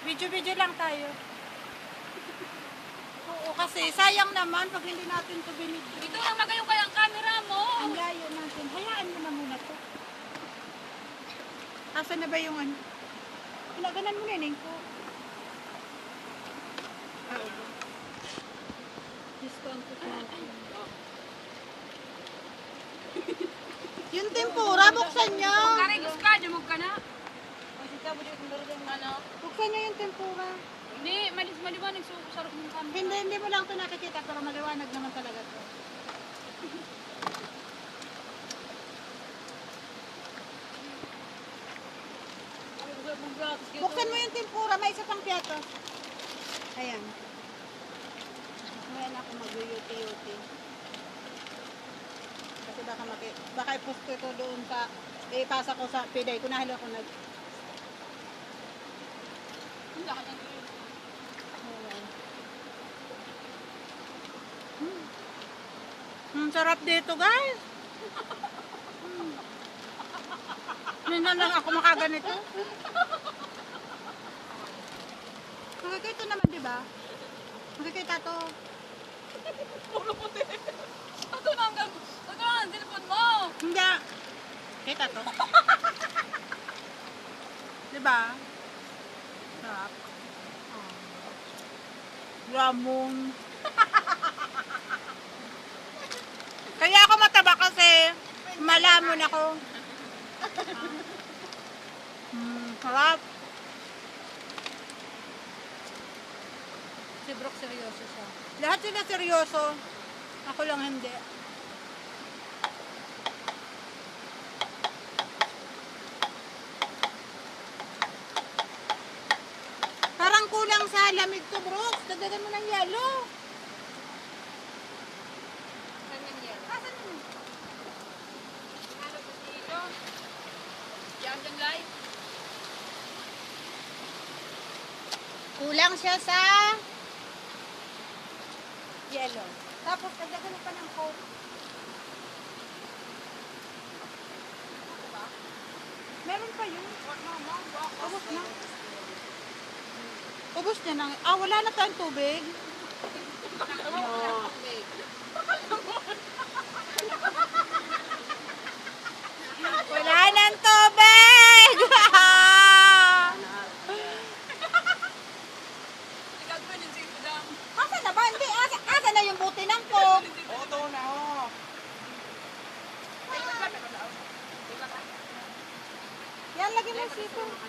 Video-video lang tayo. Oo, kasi sayang naman pag hindi natin ito binigyan. Ito lang magayon kaya ang camera mo. Ang layo natin. Hayaan mo na muna to. Asa na ba yung ano? Pinaganan mo na yun ko. Discount ko Yung tempura, buksan nyo. Karigos ka, dumog ka na. Ano? Buksan nyo yung tempura. Hindi, malis maliwanag so sarap ng camera. Hindi, hindi mo lang ito nakikita, pero maliwanag naman talaga to. Buksan mo yung tempura, may isa pang piyato. Ayan. Ngayon ako mag-yuti-yuti. Kasi baka maki, baka i-post ko ito doon sa, ipasa ko sa piday ko na ako nag, Hindi ka nang Hmm. Ang sarap dito, guys. Hmm. Minsan lang ako makaganito. Makikita naman, di ba? Makikita to. Mo din. Ito na ang gag... Ito na ang telepon mo. Hindi. Kita to. di ba? Sarap. Oh. Ramon. Kaya ako mataba kasi malamon ako. Hmm, sarap. Si Brooke seryoso siya. Lahat sila seryoso. Ako lang hindi. Kulang sa lamig to, Brooke. Dagdagan mo ng yelo. Asan yun? Ano ba dito? Yan dyan live. Kulang siya sa yellow. Tapos, dagdagan mo pa ng coke. Meron pa yun. Ubus na. Ubus niya ng... Ah, wala na tayong tubig. Oh. wala ng tubig! asa na ba? Hindi, asa, asa na yung buti ng kong? Oo, na, oh. Yan, lagi mo sipon.